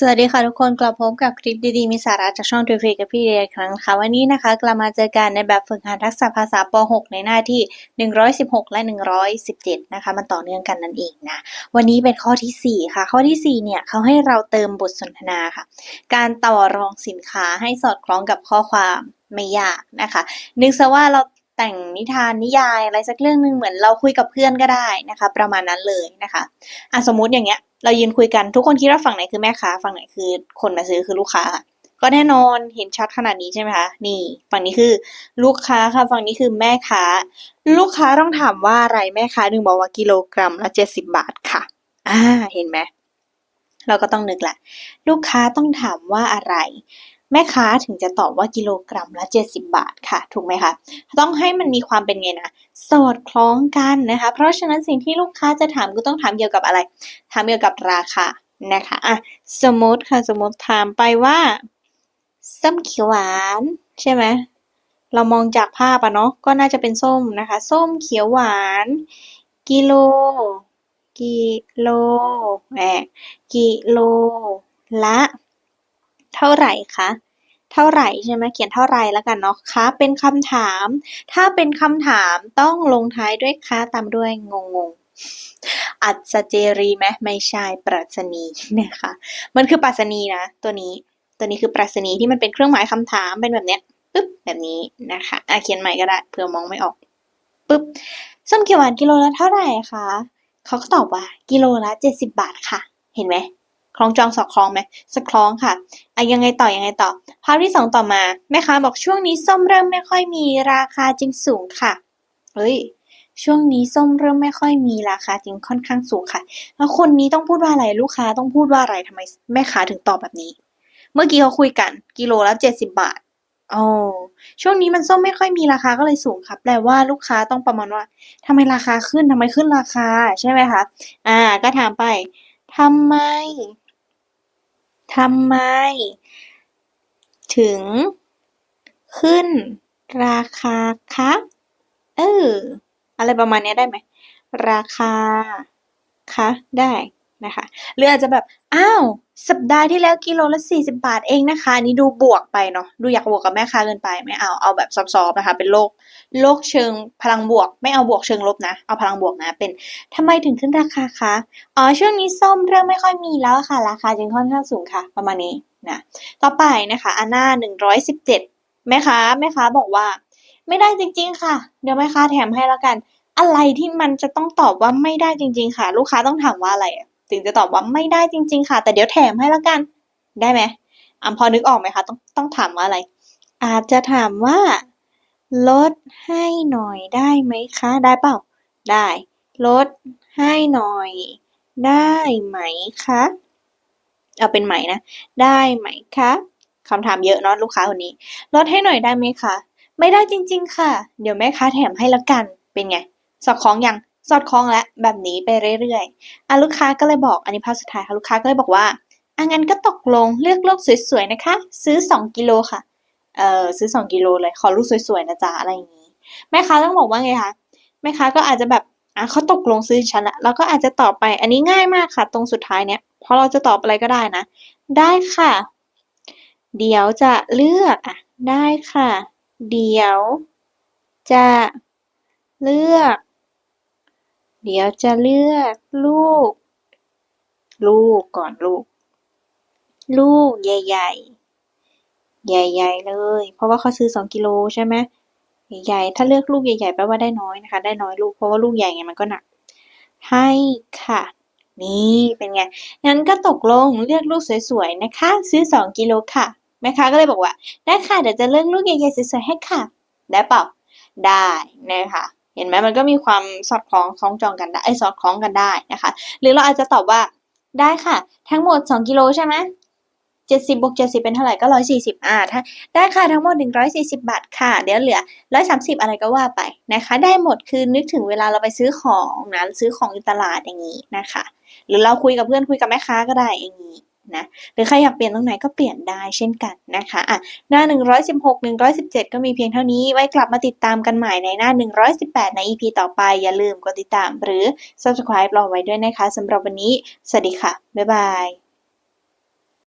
สวัสดีค่ะทุกคนกลับพบกับคลิปดีๆ มีสาระจากช่องทูฟีกับพี่เรียอีกครั้งค่ะวันนี้นะคะกลับมาเจอกันในแบบฝึกหัดทักษะภาษาป .6 ในหน้าที่ 116 และ 117 นะคะ มันต่อเนื่องกันนั่นเองนะวันนี้เป็นข้อที่ 4 ค่ะ ข้อทีสี่ 4 เนี่ยเขาให้เราเติมบทสนทนาค่ะ การต่อรองสินค้าให้สอดคล้องกับข้อความไม่ยากนะคะ นึกซะว่าเราแต่งนิทานนิยายอะไรสักเรื่องหนึ่งเหมือนเราคุยกับเพื่อนก็ได้นะคะ ประมาณนั้นเลยนะคะอะสมมุติอย่างเงี้ย เรายืนคุยกันทุกคนคิดว่าฝั่งไหนคือแม่ค้าฝั่งไหนคือคนมาซื้อคือลูกค้าค่ะก็แน่นอนเห็นชัดขนาดนี้ใช่ไหมคะ นี่ ฝั่งนี้คือลูกค้าค่ะ ฝั่งนี้คือแม่ค้า ลูกค้าต้องถามว่าอะไรแม่ค้าหนึ่งบอกว่ากิโลกรัมละเจ็ดสิบบาทค่ะ อ่า เห็นไหมเราก็ต้องนึกแหละ ลูกค้าต้องถามว่าอะไร แม่ค้าถึงจะตอบว่ากิโลกรัมละ 70 บาทค่ะ ถูกไหมคะ ต้องให้มันมีความเป็นไงนะ สอดคล้องกันนะคะ เพราะฉะนั้นสิ่งที่ลูกค้าจะถามก็ต้องถามเกี่ยวกับอะไร ถามเกี่ยวกับราคานะคะอะสมมติค่ะ สมมติถามไปว่าส้มเขียวหวานใช่ไหมเรามองจากภาพอะเนาะก็น่าจะเป็นส้มนะคะ ส้มเขียวหวาน กิโล กิโลแหมกิโลละ เท่าไหร่คะ เท่าไหร่ใช่ไหมเขียนเท่าไหร่แล้วกันเนาะคะเป็นคำถาม ถ้าเป็นคำถามต้องลงท้ายด้วยคะตามด้วยงงงอัศเจรีไหมไม่ใช่ปรัชนีนะคะ มันคือปรัชนีนะ ตัวนี้ ตัวนี้คือปรัชนีที่มันเป็นเครื่องหมายคำถามเป็นแบบเนี้ยปึ๊บแบบนี้นะคะอะเขียนใหม่ก็ได้เผื่อมองไม่ออกปึ๊บส้มเขียวหวานกิโลละเท่าไหร่คะเขาก็ตอบว่า กิโลละเจ็ดสิบบาทค่ะ เห็นไหม คล้องจองสอดคล้องไหมสคล้องค่ะอะยังไงต่อยังไงต่อภาพที่สองต่อมาแม่ค้าบอกช่วงนี้ส้มเริ่มไม่ค่อยมีราคาจึงสูงค่ะเฮ้ยช่วงนี้ส้มเริ่มไม่ค่อยมีราคาจึงค่อนข้างสูงค่ะ แล้วคนนี้ต้องพูดว่าอะไรลูกค้าต้องพูดว่าอะไรทำไมแม่ค้าถึงตอบแบบนี้ เมื่อกี้เขาคุยกัน กิโลละเจ็ดสิบบาทโอ๋อช่วงนี้มันส้มไม่ค่อยมีราคาก็เลยสูงครับแปลว่าลูกค้าต้องประมาณว่าทำไมราคาขึ้นทำไมขึ้นราคาใช่ไหมคะอ่า ก็ถามไปทำไม ทำไม ถึง ขึ้นราคาคะ เออ อะไรประมาณนี้ได้ไหม ราคา คะ ได้นะคะ หรืออาจจะแบบ อ้าว สัปดาห์ที่แล้วกิโลละ40 บาทเองนะคะอันนี้ดูบวกไปเนาะดูอยากบวกกับแม่ค้าเกินไปไม่เอาเอาแบบซอฟๆนะคะ เป็นโลกโลกเชิงพลังบวก ไม่เอาบวกเชิงลบนะ เอาพลังบวกนะเป็นทำไมถึงขึ้นราคาคะอ๋อช่วงนี้ส้มเริ่มไม่ค่อยมีแล้วค่ะ ราคาจึงค่อนข้างสูงค่ะ ประมาณนี้นะต่อไปนะคะอันหน้า117แม่ค้าแม่ค้าบอกว่า ไม่ได้จริง ๆ ค่ะ เดี๋ยวแม่ค้าแถมให้แล้วกัน อะไรที่มันจะต้องตอบว่าไม่ได้จริง ๆ ค่ะ ลูกค้าต้องถามว่าอะไรอะ ถึงจะตอบว่าไม่ได้จริง ๆ ค่ะ แต่เดี๋ยวแถมให้ล้วกัน ได้ไหมอะพอนึกออกไหมคะ ต้องต้องถามว่าอะไร อาจจะถามว่า ลดให้หน่อยได้ไหมคะ ได้เปล่า ได้ ลดให้หน่อย ได้ไหมคะ เอาเป็นไหมนะ ได้ไหมคะคำถามเยอะเนาะลูกค้าคนนี้ ลดให้หน่อยได้ไหมคะ ไม่ได้จริง ๆ ค่ะ เดี๋ยวแม่ค้าแถมให้ล้วกัน เป็นไง สอดคล้องยัง สอดคล้องและแบบนี้ไปเรื่อยๆอะลูกค้าก็เลยบอกอันนี้ภาพสุดท้ายค่ะลูกค้าก็เลยบอกว่าอะงั้นก็ตกลงเลือกลูกสวยๆนะคะ ซื้อสองกิโลค่ะเอ่อซื้อสองกิโลเลยขอลูกสวยๆนะจ๊ะอะไรอย่างนี้แม่ค้าต้องบอกว่าไงคะแม่ค้าก็อาจจะแบบอะเขาตกลงซื้อฉันละแล้วก็อาจจะตอบไปอันนี้ง่ายมากค่ะ ตรงสุดท้ายเนี้ยเพราะเราจะตอบอะไรก็ได้นะ ได้ค่ะ เดี๋ยวจะเลือกอะได้ค่ะ เดี๋ยวจะเลือก เดี๋ยวจะเลือกลูก ลูกก่อนลูก ลูกใหญ่ ๆ ใหญ่ ๆ เลย เพราะว่าเขาซื้อสองกิโลใช่ไหมใหญ่ๆถ้าเลือกลูกใหญ่ๆแปลว่าได้น้อยนะคะ ได้น้อยลูกเพราะว่าลูกใหญ่ไงมันก็หนัก ให้ค่ะ นี่เป็นไงงั้นก็ตกลงเลือกลูกสวยๆนะคะ ซื้อสองกิโลค่ะแม่ค้าก็เลยบอกว่าได้ค่ะเดี๋ยวจะเลือกลูกใหญ่ๆสวยๆให้ค่ะ ได้เปล่าได้นะคะ เห็นไหมมันก็มีความสอดคล้องคล้องจองกันได้ไอ้สอดคล้องกันได้นะคะ หรือเราอาจจะตอบว่าได้ค่ะ ทั้งหมด 2 กิโลใช่ไหมเจ็ดสิบบวกเจ็ดสิบเป็นเท่าไหร่ก็ร้อยสี่สิบอ่าถ้าได้ค่ะทั้งหมดหนึ่งร้อยสี่สิบาทค่ะ เดี๋ยวเหลือร้อยสามสิบอะไรก็ว่าไปนะคะ ได้หมดคือนึกถึงเวลาเราไปซื้อของนะซื้อของในตลาดอย่างนี้นะคะ หรือเราคุยกับเพื่อนคุยกับแม่ค้าก็ได้อย่างนี้ นะหรือใครอยากเปลี่ยนตรงไหนก็เปลี่ยนได้เช่นกันนะคะอะหน้า 116 117 ก็มีเพียงเท่านี้ ไว้กลับมาติดตามกันใหม่ในหน้า 118 ใน EP ต่อไป อย่าลืมกดติดตามหรือ subscribe รอไว้ด้วยนะคะสำหรับวันนี้ สวัสดีค่ะ บ๊ายบาย